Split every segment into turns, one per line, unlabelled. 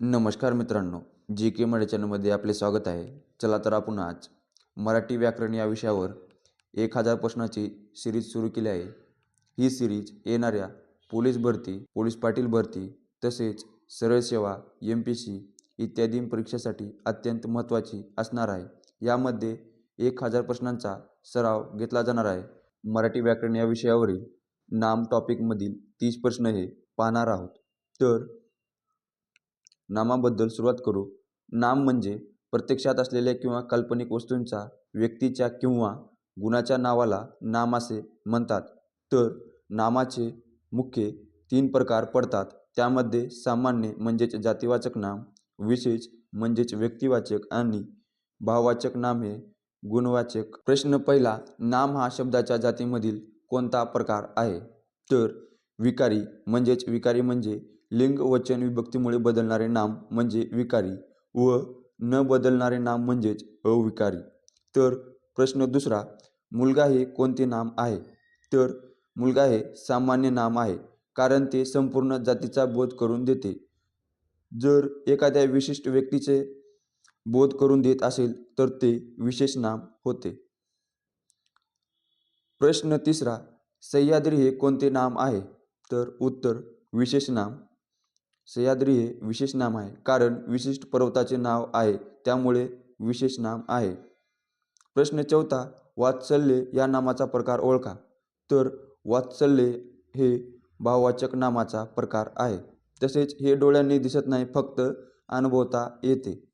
नमस्कार मित्रांनो जी के मराठी चॅनलमध्ये आपले स्वागत आहे. चला तर आपण आज मराठी व्याकरण या विषयावर एक हजार प्रश्नाची सिरीज सुरू केली आहे. ही सिरीज येणाऱ्या पोलीस भरती पोलीस पाटील भरती तसेच सरळ सेवा एम पी सी इत्यादी परीक्षेसाठी अत्यंत महत्त्वाची असणार आहे. यामध्ये एक हजार प्रश्नांचा सराव घेतला जाणार आहे. मराठी व्याकरण या विषयावरील नाम टॉपिकमधील तीस प्रश्न हे पाहणार आहोत. तर नामाबद्दल सुरुवात करू. नाम म्हणजे प्रत्यक्षात असलेल्या किंवा काल्पनिक वस्तूंचा व्यक्तीच्या किंवा गुणाच्या नावाला नाम असे म्हणतात. तर नामाचे मुख्य तीन प्रकार पडतात. त्यामध्ये सामान्य म्हणजेच जातीवाचक नाम विशेष म्हणजेच व्यक्तिवाचक आणि भाववाचक नाम हे गुणवाचक. प्रश्न पहिला नाम हा शब्दाच्या जातीमधील कोणता प्रकार आहे? तर विकारी म्हणजेच विकारी म्हणजे लिंग वचन विभक्तीमुळे बदलणारे नाम म्हणजे विकारी व न बदलणारे नाम म्हणजेच अविकारी. तर प्रश्न दुसरा मुलगा हे कोणते नाम आहे? तर मुलगा हे सामान्य नाम आहे कारण ते संपूर्ण जातीचा बोध करून देते. जर एखाद्या विशिष्ट व्यक्तीचे बोध करून देत असेल तर ते विशेष नाम होते. प्रश्न तिसरा सह्याद्री हे कोणते नाम आहे? तर उत्तर विशेष नाम सह्याद्री हे विशेष नाम आहे कारण विशिष्ट पर्वताचे नाव आहे त्यामुळे विशेष नाम आहे. प्रश्न चौथा वात्सल्य या नामाचा प्रकार ओळखा. तर वात्सल्य हे भाववाचक नामाचा प्रकार आहे. तसेच हे डोळ्यांनी दिसत नाही फक्त अनुभवता येते.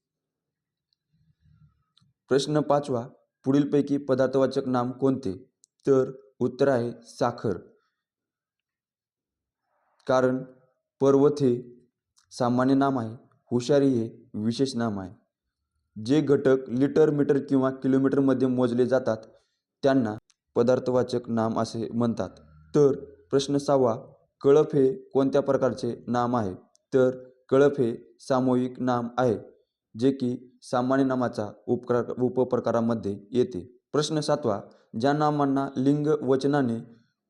प्रश्न पाचवा पुढीलपैकी पदार्थवाचक नाम कोणते? तर उत्तर आहे साखर. कारण पर्वत हे सामान्य नाम आहे हुशारी हे विशेष नाम आहे. जे घटक लिटर मीटर किंवा किलोमीटरमध्ये मोजले जातात त्यांना पदार्थवाचक नाम असे म्हणतात. तर प्रश्न सहावा कळप हे कोणत्या प्रकारचे नाम आहे? तर कळप हे सामूहिक नाम आहे जे की सामान्य नामाचा उपकार उपप्रकारामध्ये येते. प्रश्न सातवा ज्या नामांना लिंग वचनाने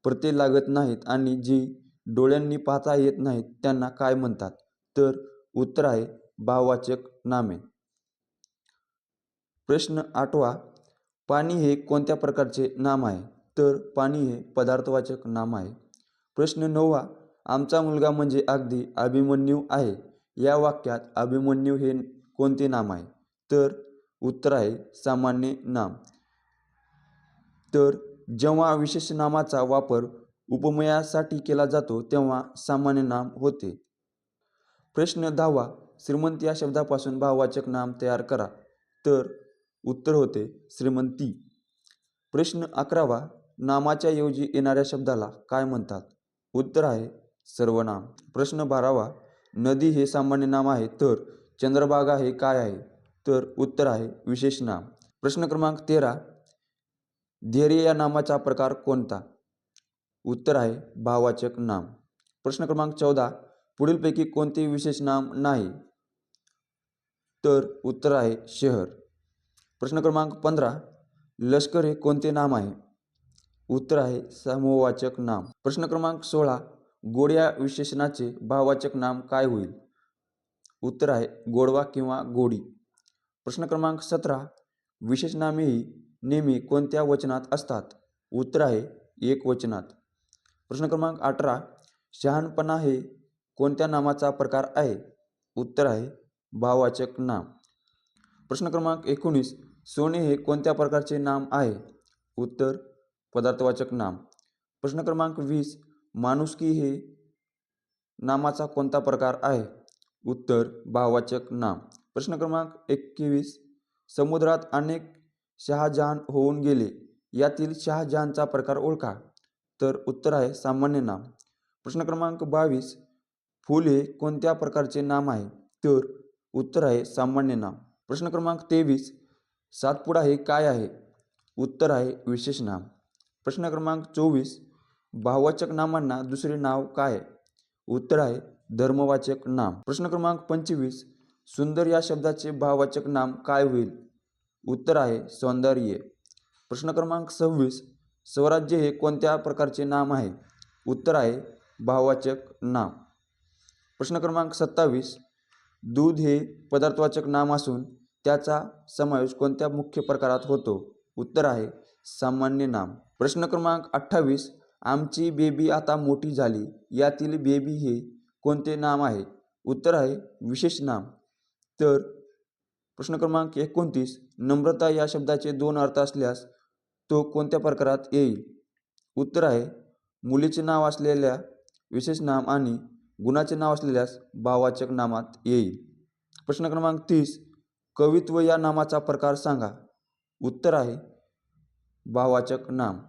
प्रत्यय लागत नाहीत आणि जी डोळ्यांनी पाहता येत नाहीत त्यांना काय म्हणतात? तर उत्तर आहे भाववाचक नामे. प्रश्न आठवा पाणी हे कोणत्या प्रकारचे नाम आहे? तर पाणी हे पदार्थवाचक नाम आहे. प्रश्न नववा आमचा मुलगा म्हणजे अगदी अभिमन्यू आहे. या वाक्यात अभिमन्यू हे कोणते नाम आहे? तर उत्तर आहे सामान्य नाम. तर जेव्हा विशेष नामाचा वापर उपमयासाठी केला जातो तेव्हा सामान्य नाम होते. प्रश्न दहावा श्रीमंत या शब्दापासून भाववाचक नाम तयार करा. तर उत्तर होते श्रीमंती. प्रश्न अकरावा नामाच्या ऐवजी येणाऱ्या शब्दाला काय म्हणतात? उत्तर आहे सर्वनाम. प्रश्न बारावा नदी हे सामान्य नाम आहे तर चंद्रभागा हे काय आहे? तर उत्तर आहे विशेष नाम. प्रश्न क्रमांक तेरा धैर्य या नामाचा प्रकार कोणता? उत्तर आहे भाववाचक नाम. प्रश्न क्रमांक चौदा पुढीलपैकी कोणते विशेष नाम नाही. तर उत्तर आहे शहर. प्रश्न क्रमांक पंधरा लष्कर हे कोणते नाम आहे? उत्तर आहे समूहवाचक नाम. प्रश्न क्रमांक सोळा गोड्या विशेषणाचे भाववाचक नाम काय होईल? उत्तर आहे गोडवा किंवा गोडी. प्रश्न क्रमांक सतरा विशेषनामेही नेहमी कोणत्या वचनात असतात? उत्तर आहे एक वचनात. प्रश्न क्रमांक अठरा शहाणपणा हे कोणत्या नामाचा प्रकार आहे? उत्तर आहे भाववाचक नाम. प्रश्न क्रमांक एकोणीस सोने हे कोणत्या प्रकारचे नाम आहे? उत्तर पदार्थवाचक नाम. प्रश्न क्रमांक वीस माणुसकी हे नामाचा कोणता प्रकार आहे? उत्तर भाववाचक नाम. प्रश्न क्रमांक एकवीस समुद्रात अनेक शहाजहान होऊन गेले यातील शहाजहानचा प्रकार ओळखा. तर उत्तर आहे सामान्य नाम. प्रश्न क्रमांक बावीस फूल हे कोणत्या प्रकारचे नाम आहे? तर उत्तर आहे सामान्य नाम. प्रश्न क्रमांक तेवीस सातपुडा हे काय आहे? उत्तर आहे विशेष नाम. प्रश्न क्रमांक चोवीस भाववाचक नामांना दुसरे नाव काय उत्तर आहे धर्मवाचक नाम. प्रश्न क्रमांक पंचवीस सुंदर या शब्दाचे भाववाचक नाम काय होईल? उत्तर आहे सौंदर्य. प्रश्न क्रमांक सव्वीस स्वराज्य हे कोणत्या प्रकारचे नाम आहे? उत्तर आहे भाववाचक नाम. प्रश्न क्रमांक सत्तावीस. दूध हे पदार्थवाचक नाम असून त्याचा समावेश कोणत्या मुख्य प्रकारात होतो? उत्तर आहे सामान्य नाम. प्रश्न क्रमांक अठ्ठावीस आमची बेबी आता मोठी झाली यातील बेबी हे कोणते नाम आहे? उत्तर आहे विशेष नाम. तर प्रश्न क्रमांक एकोणतीस नम्रता या शब्दाचे दोन अर्थ असल्यास तो कोणत्या प्रकारात येईल? उत्तर आहे मुलीचे नाव असलेल्या विशेष नाम आणि गुणाचे नाव असलेल्यास भाववाचक नामात येईल. प्रश्न क्रमांक तीस. कवित्व या नामाचा प्रकार सांगा. उत्तर आहे भाववाचक नाम.